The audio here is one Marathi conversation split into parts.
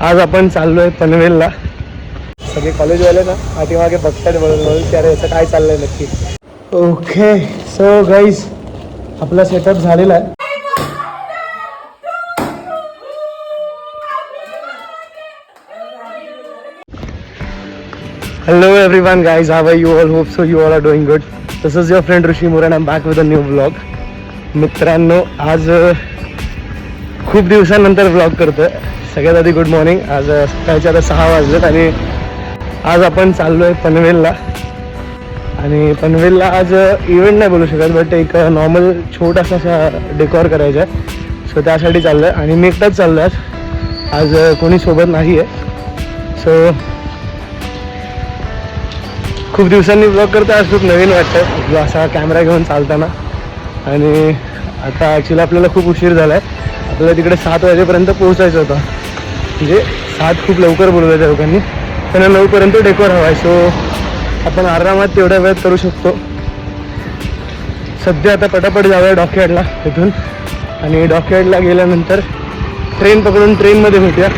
आज आपण चाललोय पनवेलला. सगळे कॉलेज वाले ना आठीमागे बघतात बरोबर त्यारे याचं काय चाललंय नक्की. ओके सो गाईज आपला सेटअप झालेला आहे. हॅलो एव्हरी वन गाईज हा you all hope so you all are doing good तसंच is your friend Rishi Moran I back with a new blog मित्रांनो आज खूप दिवसानंतर ब्लॉग करतोय. सगळ्यात आधी गुड मॉर्निंग आज सकाळच्या आता सहा वाजलेत आणि आज आपण चाललो आहे पनवेलला. आणि पनवेलला आज इव्हेंट नाही बोलू शकत बट एक नॉर्मल छोटासा असा डेकोर करायचा आहे. सो त्यासाठी चाललं आहे आणि मी एकटाच चाललो आहे आज कोणी सोबत नाही आहे सो खूप दिवसांनी ब्लॉग करतो आज खूप नवीन वाटतं असा कॅमेरा घेऊन चालताना. आणि आता ॲक्च्युली आपल्याला खूप उशीर झाला आहे आपल्याला तिकडे सात वाजेपर्यंत पोहोचायचं होतं. म्हणजे सात खूप लवकर बोलवलं त्या लोकांनी त्यांना नऊपर्यंत डेकोर हवा आहे सो आपण आरामात तेवढ्या वेळात करू शकतो. सध्या आता पटापट जाऊया डॉकयार्डला तिथून आणि डॉकयार्डला गेल्यानंतर ट्रेन पकडून ट्रेनमध्ये भेटूया.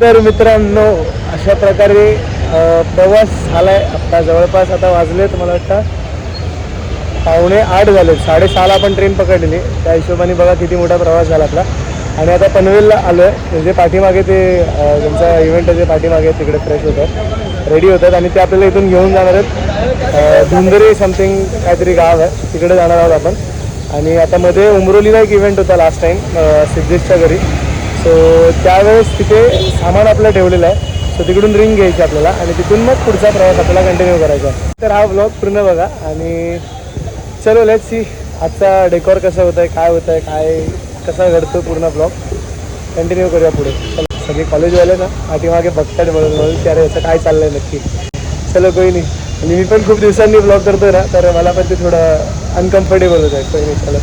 तर मित्रांनो अशा प्रकारे प्रवास झाला आहे आता जवळपास आता वाजलेत मला वाटतं. पावणे आठ झाले साडेसहाला आपण ट्रेन पकडलेली. त्या हिशोबाने बघा किती मोठा प्रवास झाला आपला. आणि आता पनवेलला आलो आहे म्हणजे पाठीमागे ते तुमचा इव्हेंट जे पाठीमागे तिकडे फ्रेश होतात. रेडी होतात आणि ते आपल्याला इथून घेऊन जाणार आहेत. अ, धुंदरी समथिंग काहीतरी गाव आहे. तिकडे जाणार आहोत आपण. आणि आता मध्ये उमरोलीला एक इव्हेंट होता लास्ट टाईम सिद्धेशच्या घरी. सो त्यावेळेस तिथे सामान आपलं ठेवलेलं आहे. सो तिकडून रिंग घ्यायची आपल्याला आणि तिथून मग पुढचा प्रवास आपल्याला कंटिन्यू करायचा तर हा ब्लॉग पूर्ण बघा आणि चलो लेट सी आजचा डेकोर कसं होतं आहे काय होतं आहे काय कसा घडतो पूर्ण ब्लॉग कंटिन्यू करूया पुढे. सगळे कॉलेजवाले ना पाठीमागे बघतात म्हणून म्हणून की अरे याचं काय चाललं आहे नक्की. चलो कोई नाही. आणि मी पण खूप दिवसांनी ब्लॉग करतोय ना तर मला पण ते थोडं अनकम्फर्टेबल होत आहे कोई नाही चलो.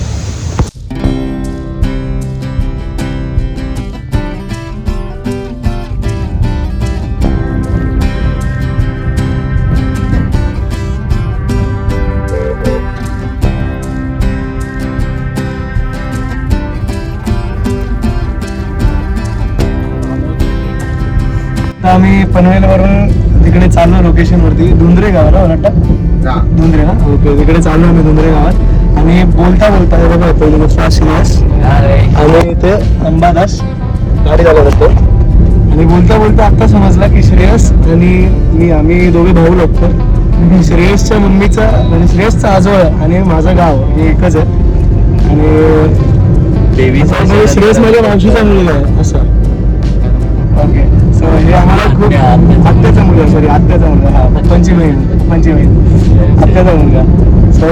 आता आम्ही पनवेलवरून तिकडे चाललो लोकेशनवरती धुंद्रे गावाला मला वाटतं धुंद्रे ना ओके तिकडे चाललो आम्ही धुंद्रे गावात आणि बोलता बोलता हे बघा पहिली गोष्ट श्रीनिवास आणि इथे अंबादास गाडी चालवत असतो. आणि बोलता बोलता आता समजला की श्रेयस आणि मी आम्ही दोघे भाऊ लागतो श्रेयसच्या मम्मीचा म्हणजे श्रेयसचा आजोळ आणि माझं गाव हे एकच आहे. आणि देवीचा म्हणजे श्रेयस माझ्या मावशीचा मुलगा आहे असं. ओके. सो हे आम्हाला खूप आत्याचा मुलगा सॉरी आत्याचा मुलगा हा पप्पांची बहीण पप्पांची बहीण आत्याचा मुलगा. सो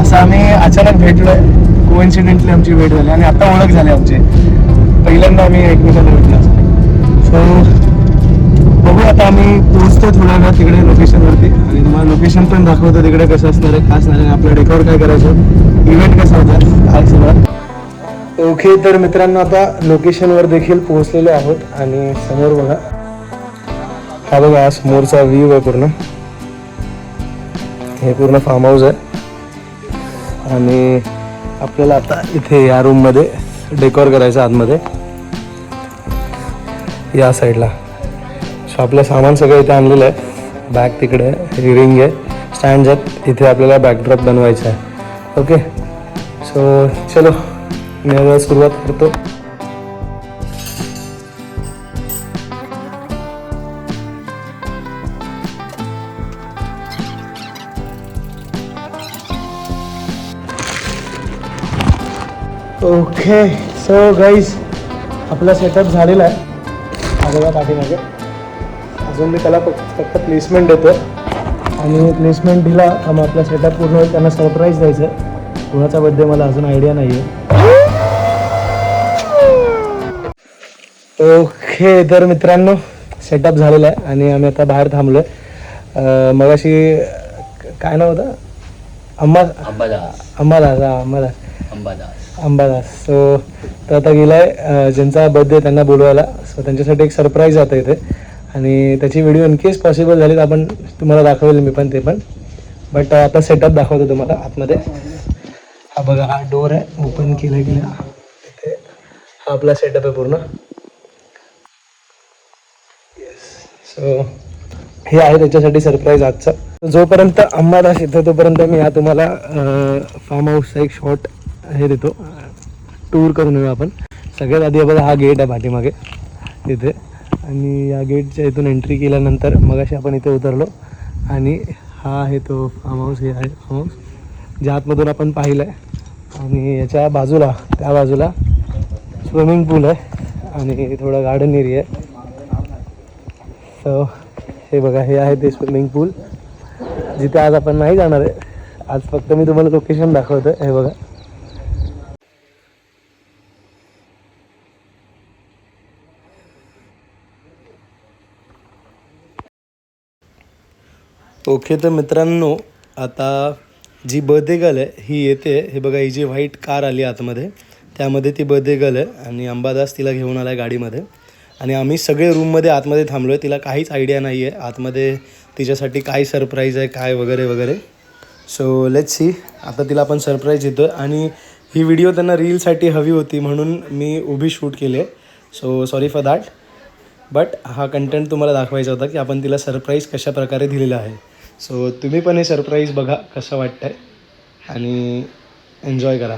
असं आम्ही अचानक भेटलोय कोइन्सिडेंटली आमची भेट झाली आणि आता ओळख झाली आमची. पहिल्यांदा आम्ही एकमेकांना भेटलो सो बघू आता आम्ही पोहोचतो थोड्या वेळात तिकडे लोकेशनवरती आणि तुम्हाला लोकेशन पण दाखवतो तिकडे कसं असणार आहे काय असणार आहे आपलं डेकोर काय करायचं. इव्हेंट कसा होता काय सगळं. ओके तर मित्रांनो आता लोकेशनवर देखील पोहोचलेलो आहोत आणि समोर बघा. हा बघा समोरचा व्ह्यू आहे पूर्ण. हे पूर्ण फार्म हाऊस आहे. आणि आपल्याला आता इथे या रूममध्ये डेकोर करायचं आतमध्ये. या साईडला सो आपलं सामान सगळं इथे आणलेलं आहे. बॅग तिकडे आहे रिंग आहे. स्टँड आहेत. इथे आपल्याला बॅकड्रॉप बनवायचा आहे. ओके सो चलो. मी सुरुवात करतो. ओके सो गाईज आपला सेटअप झालेला आहे. हा पाठीमागे अजून मी त्याला फक्त फक्त प्लेसमेंट देतो आणि प्लेसमेंट दिला मग आपला सेटअप पूर्ण त्यांना सरप्राईज द्यायचं आहे. कुणाचा बड्डे मला अजून आयडिया नाही आहे ओके तर मित्रांनो सेटअप झालेला आहे आणि आम्ही आता बाहेर थांबलो आहे मग अशी काय नाव होतं? अम्मा अंबादास. अंबादास हा अंबादास. अंबादास. अंबादास. सो तर आता गेलाय ज्यांचा बर्थडे त्यांना बोलवायला. सो त्यांच्यासाठी एक सरप्राईज आता इथे. आणि त्याची व्हिडिओ इन केस पॉसिबल झाली तर आपण तुम्हाला दाखवेल मी पण ते पण. बट आता सेटअप दाखवतो तुम्हाला आतमध्ये. हा बघा हा डोर आहे. ओपन केला गेला. हा आपला सेटअप आहे पूर्ण. सो हे आहे त्याच्यासाठी सरप्राईज आजचा. जोपर्यंत अंबादास येतो तोपर्यंत मी हा तुम्हाला फार्म हाऊसचा एक शॉर्ट हे देतो. टूर करून येऊ आपण. सगळ्यात आधी आपण हा गेट आहे पाठीमागे. तिथे. आणि या गेटच्या इथून एंट्री केल्यानंतर मग अशी आपण इथे उतरलो. आणि हा आहे तो फार्म हाऊस हे आहे फार्म हाऊस ज्या आतमधून आपण पाहिलं आहे आणि याच्या बाजूला त्या बाजूला स्विमिंग पूल आहे. आणि थोडं गार्डन एरिया आहे. सो हे बघा हे आहे ते स्विमिंग पूल जिथे आज आपण नाही जाणार आहे. आज फक्त मी तुम्हाला लोकेशन दाखवतो हे बघा. ओके तर मित्रांनो आता जी बर्थडे गर्ल आहे ही येते. हे बघा ही जी व्हाईट कार आली आतमध्ये त्यामध्ये ती बर्थडे गर्ल आहे आणि अंबादास तिला घेऊन आला आहे गाडीमध्ये. आणि आम्ही सगळे रूममध्ये आतमध्ये थांबलो आहे तिला काहीच आयडिया नाही आहे आतमध्ये तिच्यासाठी काय सरप्राईज आहे काय वगैरे वगैरे. सो लेट सी आता तिला आपण सरप्राईज देतो आहे आणि ही व्हिडिओ त्यांना रीलसाठी हवी होती म्हणून मी उभी शूट केली. आहे so sorry for that but हा कंटेंट तुम्हाला दाखवायचा होता की आपण तिला सरप्राईज कशा प्रकारे दिलेला आहे. सो तुम्ही पण हे सरप्राईज बघा कसं वाटतंय. आणि एन्जॉय करा.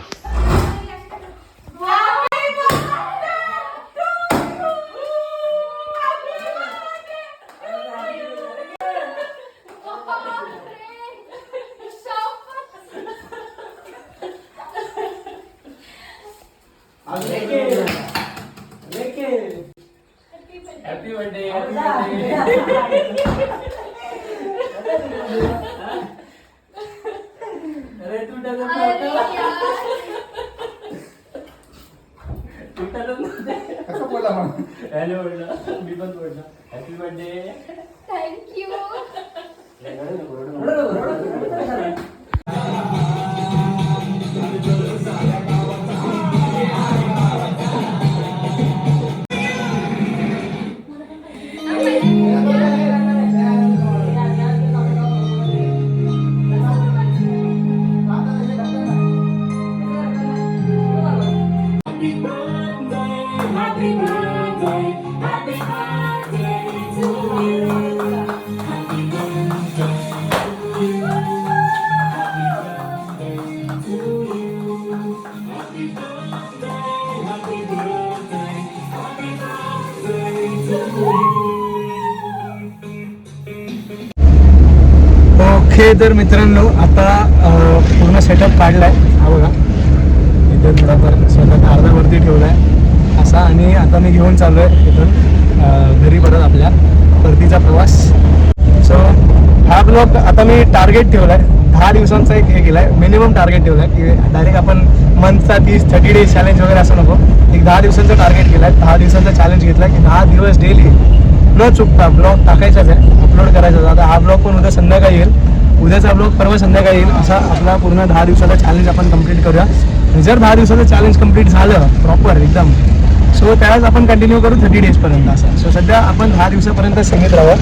इथे तर मित्रांनो आता पूर्ण सेटअप काढलाय. हा बघा. इथे थोडाफार स्वतः अर्धावरती ठेवलाय. असा आणि आता मी घेऊन चाललो आहे इथून घरी परत आपल्या परतीचा प्रवास. सो हा ब्लॉग आता मी टार्गेट ठेवलाय. दहा दिवसांचा एक हे केलाय. मिनिमम टार्गेट ठेवलाय की डायरेक्ट आपण मंथचा तीस थर्टी डेज चॅलेंज वगैरे असं नको. एक दहा दिवसांचा टार्गेट केलाय. दहा दिवसांचा चॅलेंज घेतलाय की दहा दिवस डेली न चुकता ब्लॉग टाकायचाच आहे अपलोड करायचा आता हा ब्लॉग पण उद्या संध्याकाळी येईल. उद्याचा ब्लॉग परवा संध्याकाळी येईल. असा आपला पूर्ण दहा दिवसाचा चॅलेंज आपण कंप्लीट करूया. आणि जर दहा दिवसाचं चॅलेंज कंप्लीट झालं प्रॉपर एकदम सो त्यावेळेस आपण कंटिन्यू करू थर्टी डेजपर्यंत असं. सो सध्या आपण दहा दिवसापर्यंत सीमित राहू.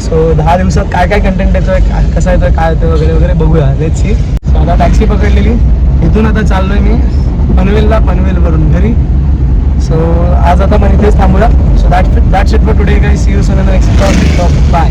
सो दहा दिवसात काय काय कंटेंट येतोय काय कसा येतोय काय येतं वगैरे वगैरे बघूया. लेट सी सो आता टॅक्सी पकडलेली. इथून आता चाललोय मी पनवेलला पनवेलवरून घरी. सो आज आता आपण इथेच थांबूया. So that that shit for today guys see you soon next bye